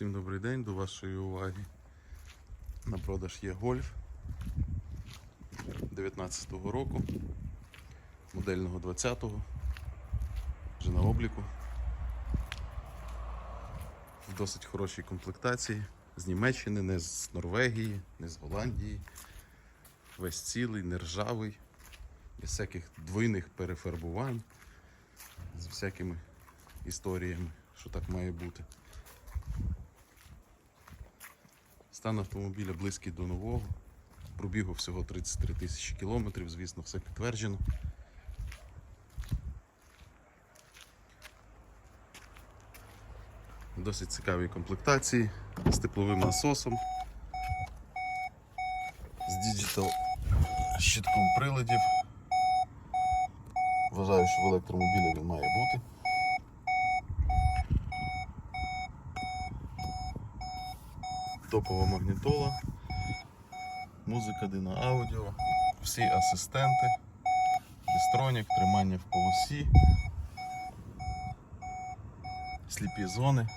Всім добрий день, до вашої уваги. На продаж є гольф 19-го року, модельного 20-го, вже на обліку. В досить хорошій комплектації. З Німеччини, не з Норвегії, не з Голландії. Весь цілий, нержавий, без всяких двойних перефарбувань, з всякими історіями, що так має бути. Стан автомобіля близький до нового. Пробігу всього 33 тисячі кілометрів, звісно, все підтверджено. Досить цікаві комплектації з тепловим насосом, з діджитал щитком приладів. Вважаю, що в електромобілі він має бути. Топова магнітола, музика Дина Аудіо, всі асистенти, дистронік, тримання в полосі, сліпі зони.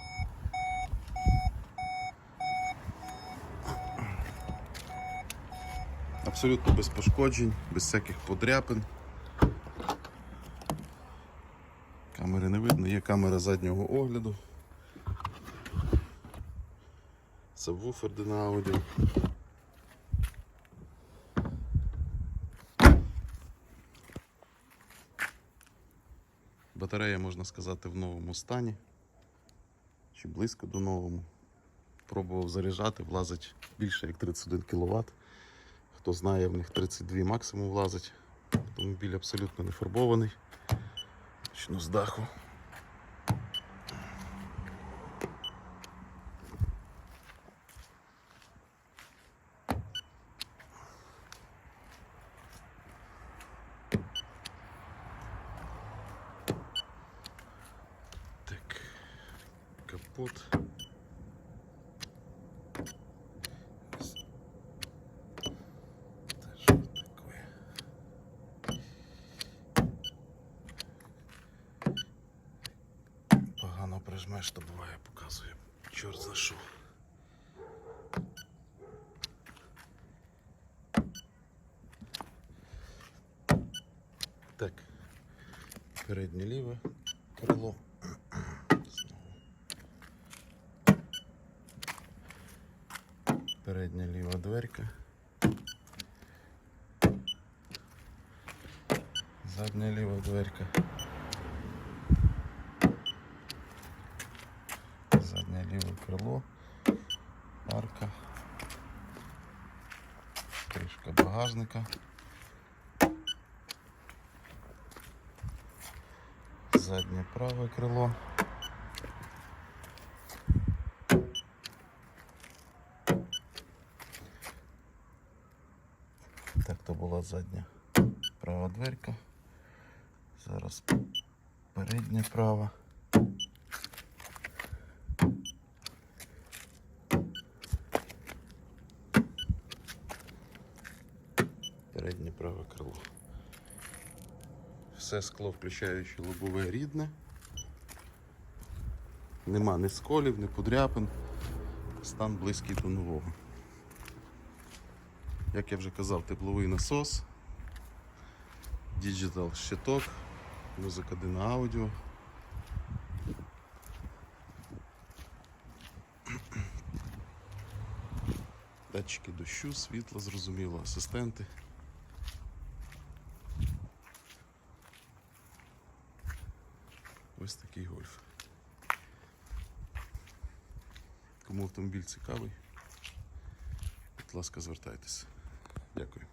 Абсолютно без пошкоджень, без всяких подряпин. Камери не видно, є камера заднього огляду. Сабвуфер аудіо. Батарея, можна сказати, в новому стані. Чи близько до новому. Пробував заряджати, влазить більше як 31 кВт. Хто знає, в них 32 максимум влазить. Автомобіль абсолютно не фарбований. Почну з даху. Так, капот. Погано прижмеш, то буває, показує. Чорт за що. Так, переднє ліве крило. Передня ліва дверка. Задня ліва дверка. Заднє ліве крило. Арка. Кришка багажника. Заднє праве крило. Так, то була задня права дверка. Зараз передня права. Переднє праве крило. Все скло, включаючи лобове рідне. Нема ні сколів, ні подряпин. Стан близький до нового. Як я вже казав, тепловий насос, діджитал щиток, музика Дина аудіо. Датчики дощу, світла, зрозуміло, асистенти. Ось такий гольф. Кому автомобіль цікавий, будь ласка, звертайтеся. Дякую.